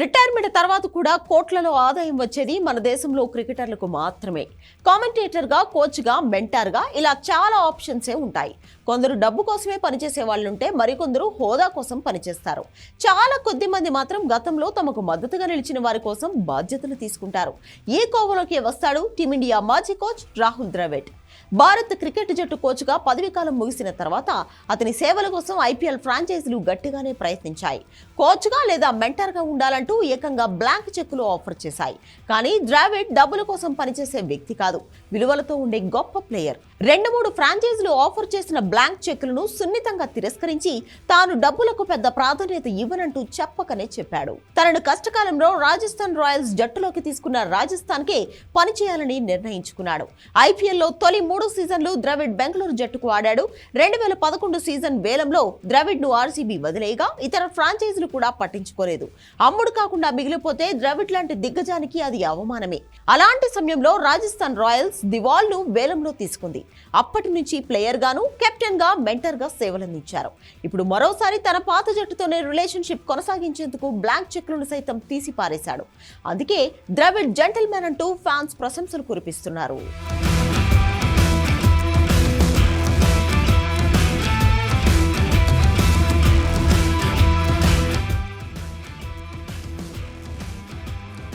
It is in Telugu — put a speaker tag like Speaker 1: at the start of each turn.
Speaker 1: రిటైర్మెంట్ తర్వాత కూడా కోట్లలో ఆదాయం వచ్చేది మన దేశంలో క్రికెటర్లకు మాత్రమే. కామెంటేటర్గా కోచ్గా మెంటార్గా ఇలా చాలా ఆప్షన్సే ఉంటాయి. కొందరు డబ్బు కోసమే పనిచేసే వాళ్ళుంటే మరికొందరు హోదా కోసం పనిచేస్తారు. చాలా కొద్ది మంది మాత్రం గతంలో తమకు మద్దతుగా నిలిచిన వారి కోసం బాధ్యతలు తీసుకుంటారు. ఈ కోవలోకి వస్తాడు టీమిండియా మాజీ కోచ్ రాహుల్ ద్రవిడ్? భారత్ క్రికెట్ జట్టు కోచ్గా పదవీకాలం ముగిసిన తర్వాత అతని సేవల కోసం ఐపీఎల్ ఫ్రాంచైజీలు గట్టిగానే ప్రయత్నించాయి. కోచ్గా లేదా మెంటర్గా ఉండాలంటూ ఏకంగా బ్లాంక్ చెక్కులు ఆఫర్ చేశాయి. కానీ ద్రావిడ్ డబ్బుల కోసం పనిచేసే వ్యక్తి కాదు. విలువలతో ఉండే గొప్ప ప్లేయర్. రెండు మూడు ఫ్రాంచైజీలు ఆఫర్ చేసిన బ్లాంక్ చెక్కులను సున్నితంగా తిరస్కరించి తాను డబ్బులకు పెద్ద ప్రాధాన్యత ఇవ్వనంటూ చెప్పకనే చెప్పాడు. తనను కష్టకాలంలో రాజస్థాన్ రాయల్స్ జట్టులోకి తీసుకున్న రాజస్థాన్కే పనిచేయాలని నిర్ణయించుకున్నాడు. ఐపీఎల్లో తొలి మూడు సీజన్లు ద్రవిడ్ బెంగళూరు జట్టుకు ఆడాడు. రెండు వేల పదకొండు సీజన్ వేలంలో ద్రవిడ్ను ఆర్సీబీ వదిలేయగా ఇతర ఫ్రాంచైజీలు కూడా పట్టించుకోలేదు. అమ్ముడు కాకుండా మిగిలిపోతే ద్రవిడ్ లాంటి దిగ్గజానికి అది అవమానమే. అలాంటి సమయంలో రాజస్థాన్ రాయల్స్ దివాల్ను వేలంలో తీసుకుంది. అప్పటి నుంచి ప్లేయర్గాను కెప్టెన్గా కెప్టెన్గా సేవలందించారు. ఇప్పుడు మరోసారి తన పాత జట్టుతోనే రిలేషన్షిప్ కొనసాగించేందుకు బ్లాంక్ చెక్లను సైతం తీసి పారేశాడు అందుకే ద్రవిడ్ జెంటల్మెన్ అంటూ ఫ్యాన్స్ ప్రశంసలు కురిపిస్తున్నారు.